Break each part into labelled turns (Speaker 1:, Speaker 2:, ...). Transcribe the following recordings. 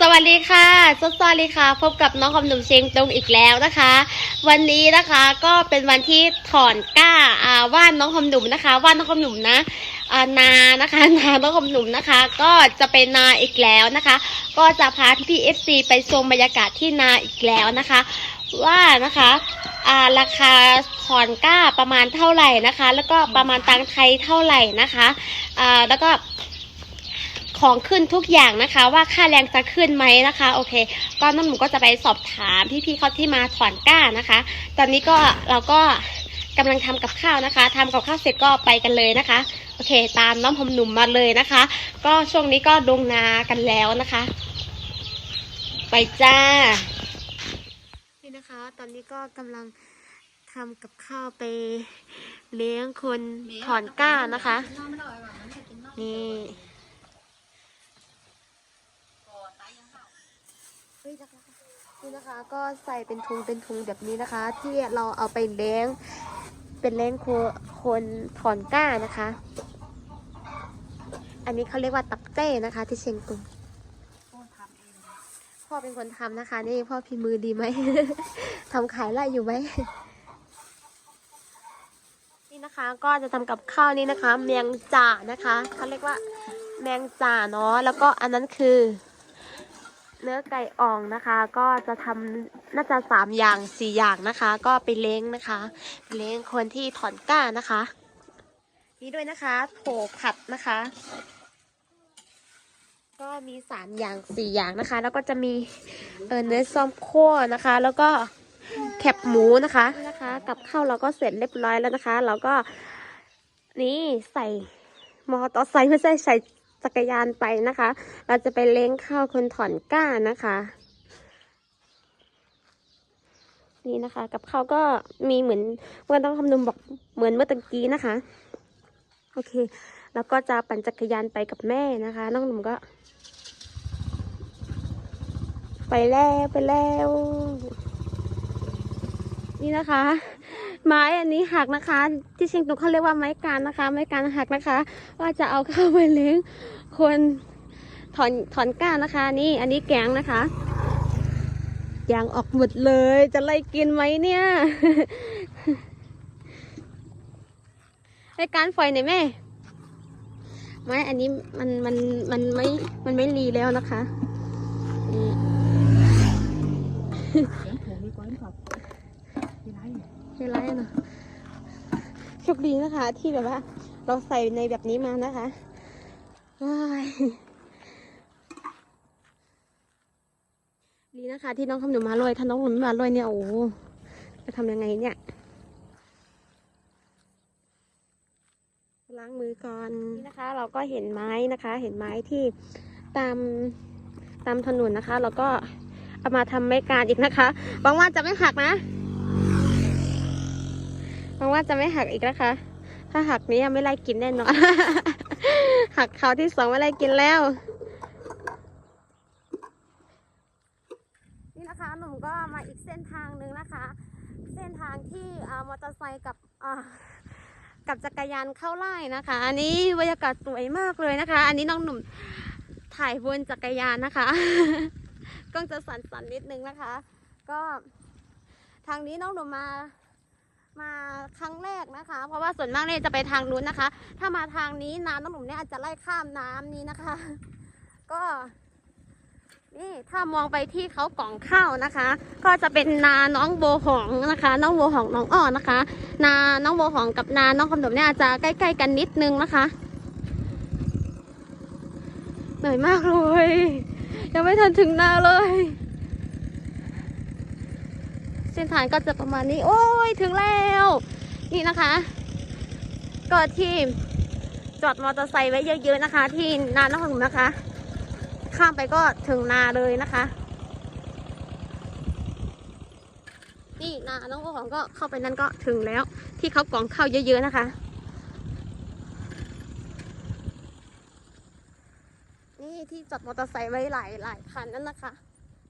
Speaker 1: สวัสดีค่ะสดสวัสดีค่ะ พบกับน้องคำหนุ่มเชียงตงอีกแล้วนะคะ วันนี้นะคะก็เป็นวันที่ถอนกล้าอ่าว่านน้องคำหนุ่มนะคะ ว่านน้องคำหนุ่มนะอ่านานะคะ นาน้องคำหนุ่มนะคะ ก็จะเป็นนาอีกแล้วนะคะ ก็จะพาพี่เอฟซีไปชมบรรยากาศที่นาอีกแล้วนะคะ ว่านะคะอ่าราคาถอนกล้าประมาณเท่าไหร่นะคะ แล้วก็ประมาณตังไทยเท่าไหร่นะคะอ่าแล้วก็ ของขึ้นทุกอย่างนะคะ ว่าค่าแรงจะขึ้นไหมนะคะ โอเค ก็น้องหนูก็จะไปสอบถามพี่ๆเขาที่มาถอนก้านะคะ ตอนนี้ก็เราก็กำลังทำกับข้าวนะคะทำกับข้าวเสร็จก็ไปกันเลยนะคะ โอเค ตามน้องผมหนุ่มมาเลยนะคะ ก็ช่วงนี้ก็ดงนากันแล้วนะคะ ไปจ้า นี่นะคะ ตอนนี้ก็กำลังทำกับข้าวไปเลี้ยงคนถอนก้านะคะ นี่ นี่นะคะก็ใส่เป็นทุงเป็นทุงแบบนี้นะคะ ที่เราเอาไปเลี้ยงเป็นเลี้ยงโคคนถอนก้านะคะ อันนี้เขาเรียกว่าตักเจ้นะคะ ที่เชียงตุงพ่อเป็นคนทำนะคะ นี่พ่อพี่มือดีไหมทำขายไล่อยู่ไหมนี่นะคะก็จะทำกับข้าวนี้นะคะ แมงจ่านะคะเขาเรียกว่าแมงจ่าเนาะแล้วก็อันนั้นคือ เนื้อไก่อ่องนะคะ ก็จะทำน่าจะสามอย่างสี่อย่างนะคะ ก็ไปเล้งนะคะไปเล้งคนที่ถอนก้านะคะ นี่ด้วยนะคะโถผัดนะคะ ก็มีสามอย่างสี่อย่างนะคะ แล้วก็จะมีเนื้อส้อมคั่วนะคะ แล้วก็แคบหมูนะคะนี่นะคะ กับข้าวเราก็เสร็จเรียบร้อยแล้วนะคะ เราก็นี่ใส่มอเตอร์ไซค์ไม่ใช่ใส่ จักรยานไปนะคะ เราจะไปเล้งข้าวคนถอนก้านะคะ นี่นะคะ กับข้าวก็มีเหมือนเมื่อต้องคำนึงบอกเหมือนเมื่อตะกี้นะคะ โอเค แล้วก็จะปั่นจักรยานไปกับแม่นะคะ น้องหนุ่มก็ ไปแล้วไปแล้ว นี่นะคะ ไม้อันนี้หักนะคะ ที่ชียงตุงเขาเรียกว่าไม้การนะคะ ไม้การหักนะคะ ว่าจะเอาเข้าไปเลี้ยงคนถอนถอนก้านนะคะ นี่อันนี้แกงนะคะยางออกหมดเลย จะไล่กินไหมเนี่ยรายการไฟหน่ยแม่ไม้อันนี้มันมันมันไม่มันไม่รีแล้วนะคะนี่ ไฮไลท์นะโชคดีนะคะ ที่แบบว่า เราใส่ในแบบนี้มานะคะดีนะคะ ที่น้องคำหนูมาลอยถ้าน้องหนูไม่มาลอยเนี่ยโอ้จะทำยังไงเนี่ยล้างมือก่อนนี่นะคะ เราก็เห็นไม้นะคะ เห็นไม้ที่ตามตามถนนนะคะเราก็เอามาทำไม้การอีกนะคะหวังว่าจะไม่หักนะ หวังว่าจะไม่หักอีกนะคะ ถ้าหักนี้ยังไม่ไล่กินแน่นอน หักเขาที่สองไม่ไล่กินแล้ว นี่นะคะหนุ่มก็มาอีกเส้นทางหนึ่งนะคะ เส้นทางที่มอเตอร์ไซค์กับกับจักรยานเข้าไล่นะคะ อันนี้บรรยากาศสวยมากเลยนะคะ อันนี้น้องหนุ่มถ่ายบนจักรยานนะคะกล้องจะสั่นๆนิดนึงนะคะ ก็ทางนี้น้องหนุ่มมา มาครั้งแรกนะคะ เพราะว่าส่วนมากเนี่ยจะไปทางนู้นนะคะ ถ้ามาทางนี้น้ำน้องหนุ่มเนี่ยอาจจะไล่ข้ามน้ำนี้นะคะ ก็ นี่ถ้ามองไปที่เขากล่องข้าวนะคะ ก็จะเป็นนาน้องโบหองนะคะ น้องโบหองน้องอ้อนะคะ นาน้องโบหองกับนาน้องคำดมเนี่ยอาจจะใกล้ๆกันนิดนึงนะคะเหนื่อยมากเลยยังไม่ทันถึงนาเลย ส้นทางก็จะประมาณนี้ โอ้ยถึงแล้ว นี่นะคะ ก็ที่จอดมอเตอร์ไซค์ไว้เยอะๆนะคะ ที่นาน้องหนุ่มนะคะ ข้ามไปก็ถึงนาเลยนะคะ นี่นาน้องโอของก็เข้าไปนั่นก็ถึงแล้ว ที่เขากล่องข้าวเยอะๆนะคะนี่ที่จอดมอเตอร์ไซค์ไว้หลายหลายคันนั่นนะคะ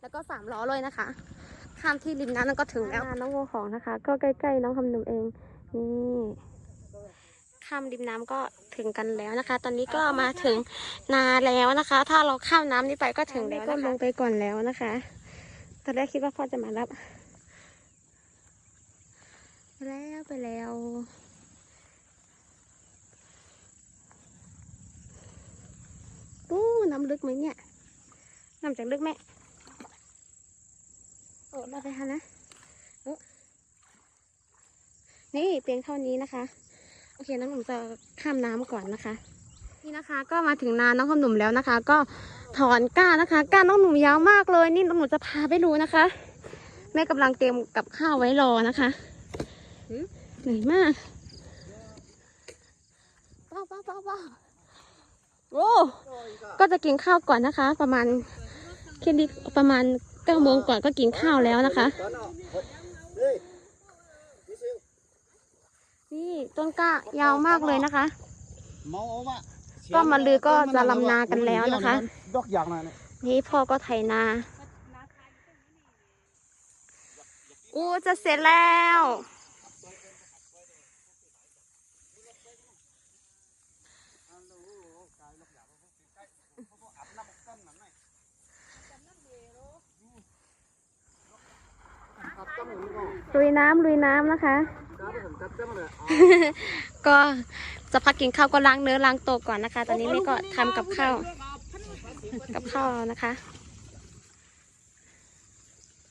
Speaker 1: แล้วก็สามล้อเลยนะคะ ข้ามที่ริมน้ำนั่นก็ถึงแล้วน้องโอของนะคะ ก็ใกล้ๆน้องคำหนุ่มเองนี่ข้ามริมน้ำก็ถึงกันแล้วนะคะ ตอนนี้ก็มาถึงนาแล้วนะคะ ถ้าเราข้ามน้ำนี้ไปก็ถึงแล้วก็ลงไปก่อนแล้วนะคะตอนแรกคิดว่าพ่อจะมารับไปแล้วไปแล้วอู้น้ำลึกไหมเนี่ยน้ำจากลึกไหมโอ้เราไปทันนะ นี่เพียงเท่านี้นะคะ โอเคน้องหนุ่มจะข้ามน้ำก่อนนะคะ นี่นะคะก็มาถึงนาน้องขนมแล้วนะคะ ก็ถอนก้านะคะ ก้าน้องหนุ่มยาวมากเลย นี่น้องหนุ่มจะพาไปดูนะคะ แม่กำลังเตรียมกับข้าวไว้รอนะคะเหนื่อยมากว้าวว้าวว้าวว้าโอ้ก็จะกินข้าวก่อนนะคะ ประมาณแค่นี้ประมาณ เก้าโมงก่อนก็กินข้าวแล้วนะคะ นี่ต้นกล้ายาวมากเลยนะคะ ก็มาลือก็จะลำนากันแล้วนะคะ
Speaker 2: ดอกอย่างนั้น
Speaker 1: นี่พ่อก็ไถนาอู้จะเสร็จแล้ว ลุยน้ำลุยน้ำนะคะ ก็จะพักกินข้าวก็ล้างเนื้อล้างตัวก่อนนะคะ ตอนนี้แม่ก็ทำกับข้าวกับข้าวนะคะ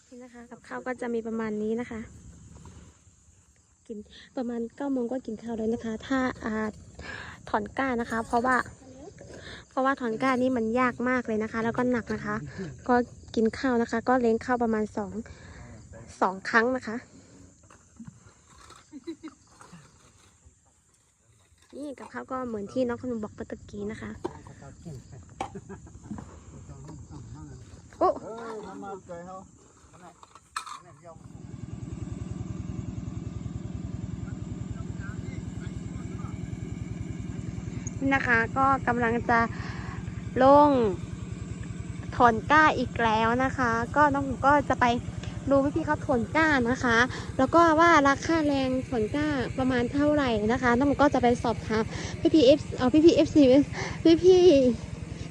Speaker 1: นี่นะคะ กับข้าวก็จะมีประมาณนี้นะคะ กินประมาณเก้าโมงก็กินข้าวแล้วนะคะ ถ้าอาถอนก้านะคะ เพราะว่า เพราะว่าถอนก้านี่มันยากมากเลยนะคะ แล้วก็หนักนะคะ ก็กินข้าวนะคะ ก็เลี้ยงข้าวประมาณสองสองครั้งนะคะ นี่กับข้าวก็เหมือนที่น้องขนมบอกเมื่อตะกี้นะคะ โอ้
Speaker 2: เออน้ำมาเกยเขา
Speaker 1: นี่นะคะก็กำลังจะลงถอนก้าอีกแล้วนะคะ ก็น้องหนูก็จะไป ดูพี่พี่ๆเขาถนก้านะคะ แล้วก็ว่าราคาแรงถนก้าประมาณเท่าไหร่นะคะน้องหนูก็จะไปสอบถามพี่พีเอฟเอาพี่พีเอฟซีพี่พี่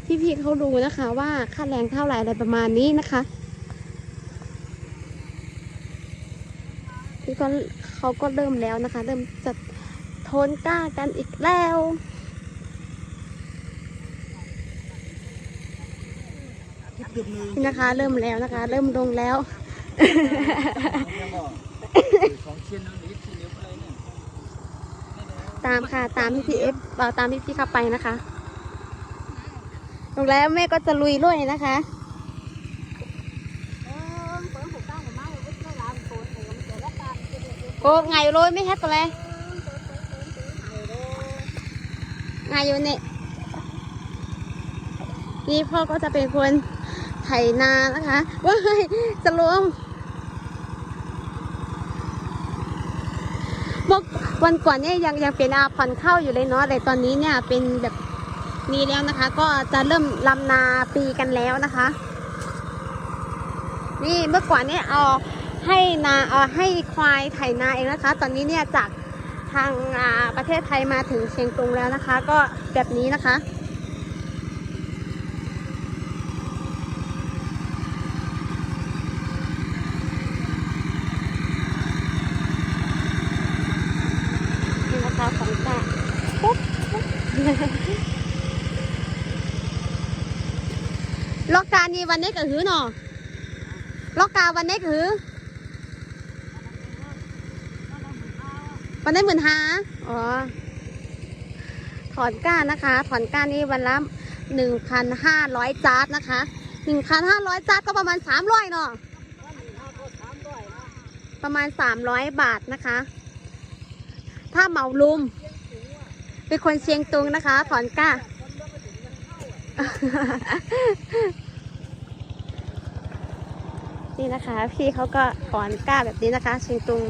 Speaker 1: พี่พี่เขาดูนะคะ ว่าค่าแรงเท่าไหร่อะไรประมาณนี้นะคะพี่ก็เขาก็เริ่มแล้วนะคะ เริ่มจะทนก้ากันอีกแล้วนะคะ เริ่มแล้วนะคะ เริ่มลงแล้ว
Speaker 2: ของเชียนน้ำนิดที่นิ้วอะไรเนี่ย
Speaker 1: ตามค่ะ ตามพี่พีเอฟตามพี่พี่เข้าไปนะคะลงแล้วแม่ก็จะลุยด้วยนะคะโอ้ไงโรยไม่แฮกกันเลยไงอยู่เนี่ยนี่พ่อก็จะเป็นคนไถนานะคะว้ายจะลวง เมื่อ วันก่อนเนี่ยยังยังเป็นอาผ่อนเข้าอยู่เลยเนาะแต่ตอนนี้เนี่ยเป็นแบบนี้แล้วนะคะ ก็จะเริ่มลำนาปีกันแล้วนะคะ นี่เมื่อก่อนเนี่ยเอาให้นาเอาให้ควายไถนาเองนะคะ ตอนนี้เนี่ยจากทางประเทศไทยมาถึงเชียงตุงแล้วนะคะ ก็แบบนี้นะคะ นี่นะคะของกะปุ๊บปุ๊บ ล็อกการ นี่วันนี้ก็หือหนอล็อกกาวันนี้ก็หือวันนี้หมื่นห้าอ๋อ ถอนก้านนะคะ ถอนก้านนี่วันละหนึ่งพันห้าร้อยจาร์ดนะคะหนึ่งพันห้าร้อยจาร์ดก็ประมาณสามร้อยเนาะประมาณสามร้อยบาทนะคะ ถ้าเหมาลุม เป็นคนเชียงตุงนะคะ ถอนก้า นี่นะคะ พี่เขาก็ถอนก้าแบบนี้นะคะชียงตุง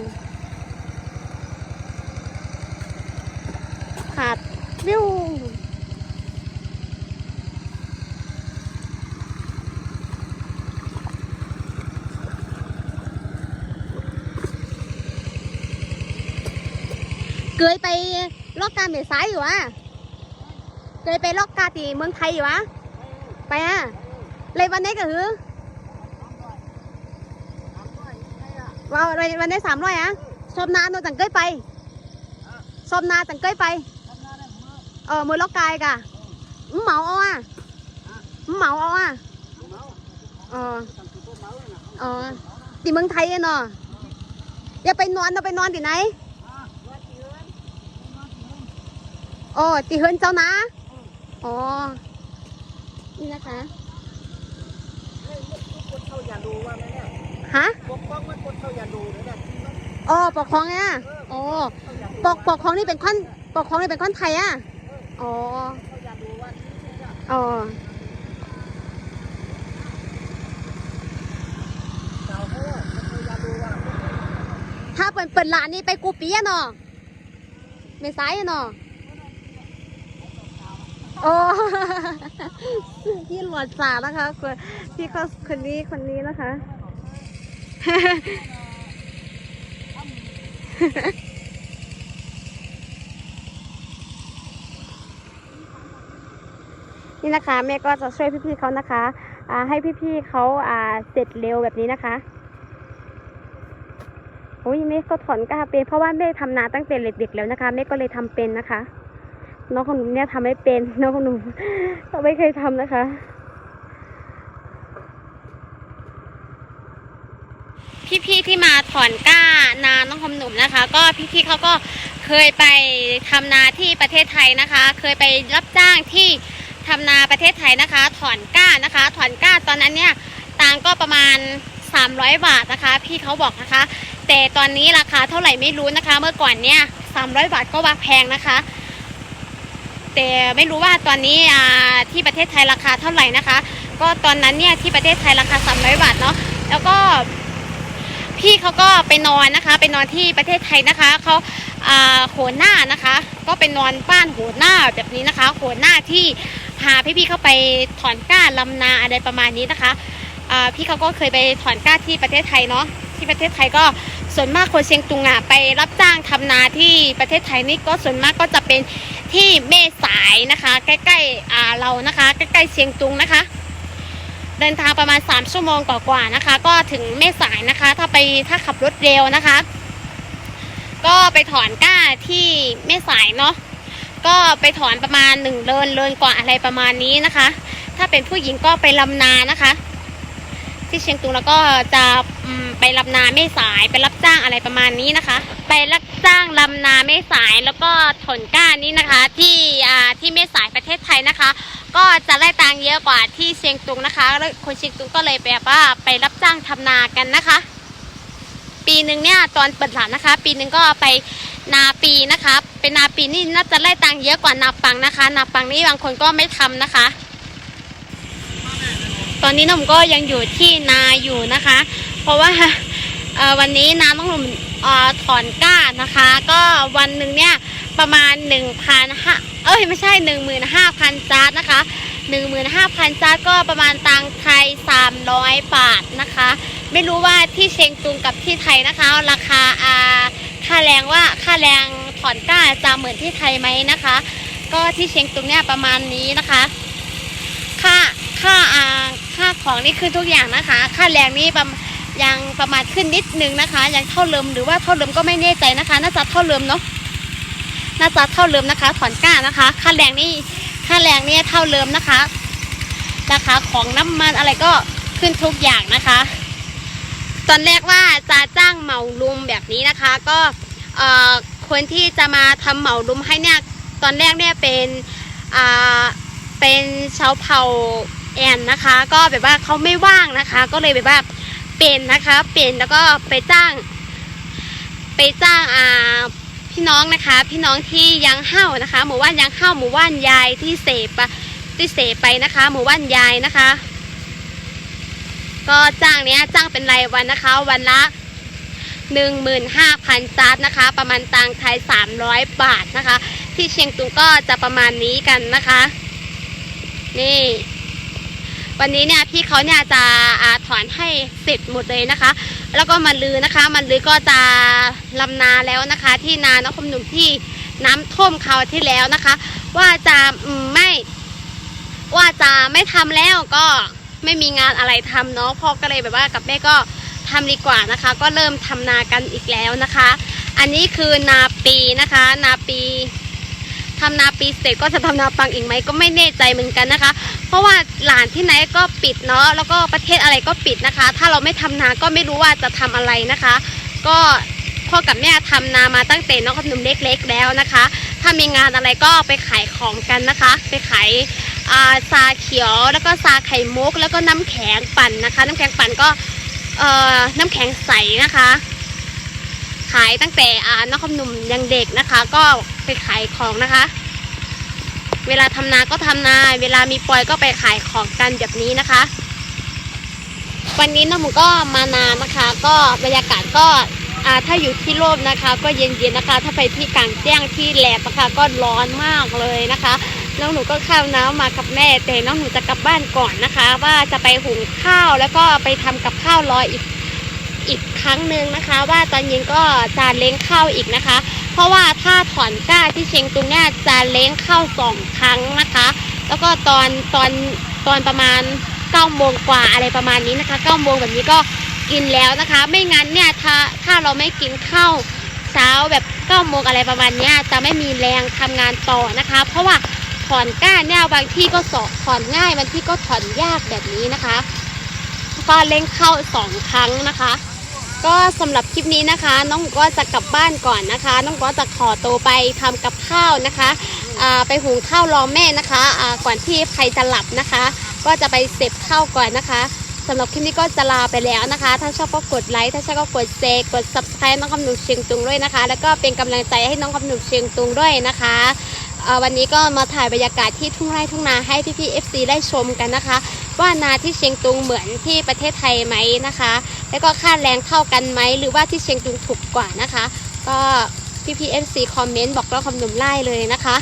Speaker 1: ขาดวิวเกยไปล็อกกาเมษายอยู่อะเคยไปล็อกกาตีเมืองไทยอยู่อะไปอะเลยวันนี้ก็คือ ว่าวันวันนี้สามร้อยอะชอบนาโนจังเกยไปชอบนาจังเกยไปเออมือล็อกกายกะมึงเหมาเอาอะมึงเหมาเอาอะเออเออตีเมืองไทยเนาะอย่าไปนอนเราไปนอนที่ไหนโอ้ตีเฮินเจ้านะอ๋อนี่นะคะ ฮะ
Speaker 2: ปกป้องมันคนเขาอย่าดูนะเนี่
Speaker 1: อ๋อปกครองเนี่ยอ๋อปกปกครองนี่เป็นคนปกครองนี่เป็นคนไทยอะอ๋อ
Speaker 2: เขาอย่าดูว่า
Speaker 1: อ๋อถ้าเปิดเปิดร้านนี่ไปกูปีอะเนาะเมษายอะเนาะโอ้พี่หลวดสานะคะคนพี่เขาคนนี้คนนี้นะคะ นี่นะคะแม่ก็จะช่วยพี่ๆเขานะคะให้พี่ๆเขาเสร็จเร็วแบบนี้นะคะโอ้ยแม่ก็ถอนกล้าเป็นเพราะว่าแม่ทำนาตั้งแต่เด็กๆแล้วนะคะแม่ก็เลยทำเป็นนะคะ น้องของหนูเนี่ยทำไม่เป็นน้องของหนูไม่เคยทำนะคะ พี่ๆที่มาถอนก้านาน้องคำหนุ่มนะคะ ก็พี่ๆเขาก็เคยไปทำนาที่ประเทศไทยนะคะ เคยไปรับจ้างที่ทำนาประเทศไทยนะคะ ถอนก้านะคะ ถอนก้าตอนนั้นเนี่ยตังก็ประมาณ 300 บาทนะคะ พี่เขาบอกนะคะ แต่ตอนนี้ราคาเท่าไหร่ไม่รู้นะคะ เมื่อก่อนเนี่ย300 บาทก็ว่าแพงนะคะ แต่ไม่รู้ว่าตอนนี้ที่ประเทศไทยราคาเท่าไหร่นะคะ ก็ตอนนั้นเนี่ยที่ประเทศไทยราคา300บาทเนาะแล้วก็ พี่เขาก็ไปนอนนะคะ ไปนอนที่ประเทศไทยนะคะเขาโหนหน้านะคะ ก็ไปนอนบ้านโหนหน้าแบบนี้นะคะโหนหน้าที่พาพี่ๆเข้าไปถอนกล้าลำนาอะไรประมาณนี้นะคะพี่เขาก็เคยไปถอนกล้าที่ประเทศไทยเนาะที่ประเทศไทยก็ส่วนมากคนเชียงตุงอะไปรับจ้างทำนาที่ประเทศไทยนี่ก็ส่วนมากก็จะเป็นที่เมสายนะคะ ใกล้ๆเรานะคะ ใกล้ๆเชียงตุงนะคะ เดินทางประมาณ 3 ชั่วโมงกว่าๆนะคะ ก็ถึงเมสายนะคะ ถ้าไปถ้าขับรถเร็วนะคะ ก็ไปถอนก้าที่เมสายเนาะก็ไปถอนประมาณหนึ่งเดินเดินกว่าอะไรประมาณนี้นะคะ ถ้าเป็นผู้หญิงก็ไปลำนานะคะ ที่เชียงตุงแล้วก็จะไปลำนาไม่สายไปรับจ้างอะไรประมาณนี้นะคะ ไปรับจ้างลำนาไม่สายแล้วก็ถอนก้านี้นะคะ ที่ที่ไม่สายประเทศไทยนะคะ ก็จะได้ตังค์เยอะกว่าที่เชียงตุงนะคะแล้วคนเชียงตุงก็เลยแบบว่าไปรับจ้างทำนากันนะคะ ปีหนึ่งเนี่ยตอนเปิดหลานนะคะ ปีหนึ่งก็ไปนาปีนะคะเป็นนาปีนี่น่าจะได้ตังค์เยอะกว่านาปังนะคะ นาปังนี่บางคนก็ไม่ทำนะคะ ตอนนี้นุ่มก็ยังอยู่ที่นาอยู่นะคะ เพราะว่าวันนี้น้ำต้องหนุ่ม ออถอนก้านะคะ ก็วันหนึ่งเนี่ยประมาณ1 0 0 0ห้าเอ้ยไม่ใช่ 15,000จาร์ดนะคะ 15,000จาร์ดก็ประมาณตังไทย 300 บาทนะคะ ไม่รู้ว่าที่เชียงตุงกับที่ไทยนะคะ ราคาอาค่าแรงว่าค่าแรงถอนก้าจะเหมือนที่ไทยไหมนะคะ ก็ที่เชียงตุงเนี่ยประมาณนี้นะคะ ค่าค่าอาค่าของนี่คือทุกอย่างนะคะ ค่าแรงนี่ประมาณ ยังประมาณขึ้นนิดนึงนะคะ ยังเท่าเดิมหรือว่าเท่าเดิมก็ไม่แน่ใจนะคะ น่าจะเท่าเดิมเนาะน่าจะเท่าเดิมนะคะ ถอนก้านะคะ ค่าแรงนี่ค่าแรงนี่เท่าเดิมนะคะราคาของน้ำมันอะไรก็ขึ้นทุกอย่างนะคะ ตอนแรกว่าจะจ้างเหมาลุมแบบนี้นะคะ ก็เอ่อคนที่จะมาทำเหมาลุมให้เนี่ยตอนแรกเนี่ยเป็นอ่าเป็นชาวเผ่าแอนนะคะ ก็แบบว่าเขาไม่ว่างนะคะ ก็เลยแบบว่า เป็นนะคะ เป็นแล้วก็ไปจ้าง ไปจ้างอ่าพี่น้องนะคะ พี่น้องที่ยังเฮ้านะคะ หมู่บ้านยังเฮ้าหมู่บ้านยายที่เสปที่เสพไปนะคะ หมู่บ้านยายนะคะ ก็จ้างเนี้ยจ้างเป็นรายวันนะคะ วันละหนึ่งหมื่นห้าพันจาร์นะคะ ประมาณตังไทยสามร้อยบาทนะคะ ที่เชียงตุงก็จะประมาณนี้กันนะคะ นี่ วันนี้เนี่ยพี่เขาเนี่ยจะอาถอนให้เสร็จหมดเลยนะคะ แล้วก็มาลือนะคะ มันลือก็จะลำนาแล้วนะคะ ที่นาน้องคมหนุ่มที่น้ำท่วมคราวที่แล้วนะคะ ว่าจะไม่ว่าจะไม่ทำแล้วก็ไม่มีงานอะไรทำเนาะพ่อก็เลยแบบว่ากับแม่ก็ทำดีกว่านะคะ ก็เริ่มทำนากันอีกแล้วนะคะ อันนี้คือนาปีนะคะ นาปี ทำนาปีเสร็จก็จะทำนาปังอีกไหมก็ไม่แน่ใจเหมือนกันนะคะ เพราะว่าหลานที่ไหนก็ปิดเนาะแล้วก็ประเทศอะไรก็ปิดนะคะ ถ้าเราไม่ทำนาก็ไม่รู้ว่าจะทำอะไรนะคะ ก็พ่อกับแม่ทำนามาตั้งแต่น้องกับหนุ่มเล็ก ๆ แล้วนะคะ ถ้ามีงานอะไรก็ไปขายของกันนะคะ ไปขายาซาเขียวแล้วก็ซาไข่มุก แล้วก็น้ำแข็งปั่นนะคะ น้ำแข็งปั่นก็น้ำแข็งใสนะคะ ขายตั้งแต่อ่าน้องคำหนุ่มยังเด็กนะคะ ก็ไปขายของนะคะ เวลาทำนาก็ทำนา เวลามีปล่อยก็ไปขายของกันแบบนี้นะคะ วันนี้น้องหมูก็มานานนะคะ ก็บรรยากาศก็อ่าถ้าอยู่ที่ร่มนะคะ ก็เย็นๆนะคะ ถ้าไปที่กลางแจ้งที่แหลบนะคะ ก็ร้อนมากเลยนะคะน้องหนูก็ข้าวน้ำมากับแม่ แต่น้องหนูจะกลับบ้านก่อนนะคะ ว่าจะไปหุงข้าวแล้วก็ไปทำกับข้าวรออีก ครั้งหนึ่งนะคะ ว่าตอนเย็นก็จะเล้งข้าวอีกนะคะ เพราะว่าถ้าถอนก้าที่เชียงตุงเนี่ยจะเล้งข้าวสองครั้งนะคะ แล้วก็ตอนตอนตอนประมาณ9ก้าโมงกว่าอะไรประมาณนี้นะคะ9ก้าโมงแบบนี้ก็กินแล้วนะคะ ไม่งั้นเนี่ยถ้าถ้าเราไม่กินข้าวเช้าแบบ9ก้าโมงอะไรประมาณนี้จะไม่มีแรงทำงานต่อนะคะ เพราะว่าถอนก้าเนี่ยบางที่ก็สอถอนง่ายบางที่ก็ถอนยากแบบนี้นะคะก็เล่งเข้าสองครั้งนะคะ ก็สำหรับคลิปนี้นะคะ น้องก็จะกลับบ้านก่อนนะคะ น้องก็จะขอตัวไปทำกับข้าวนะคะอ่าไปหุงข้าวรอแม่นะคะอ่าก่อนที่ใครจะหลับนะคะ ก็จะไปเสพข้าวก่อนนะคะสำหรับคลิปนี้ก็จะลาไปแล้วนะคะ ถ้าชอบก็กดไลค์ ถ้าชอบก็กดแชร์ กด subscribe น้องคำหนุ่มเชียงตุงด้วยนะคะ แล้วก็เป็นกำลังใจให้น้องคำหนุ่มเชียงตุงด้วยนะคะ วันนี้ก็มาถ่ายบรรยากาศที่ทุ่งไร่ทุ่งนาให้พี่ๆ FC ได้ชมกันนะคะ ว่านาที่เชียงตุงเหมือนที่ประเทศไทยไหมนะคะ แล้วก็ค่าแรงเท่ากันไหมหรือว่าที่เชียงตุงถูกกว่านะคะ ก็พี่พีเอฟซีคอมเมนต์บอกเราคำหนุ่มไล่เลยนะคะ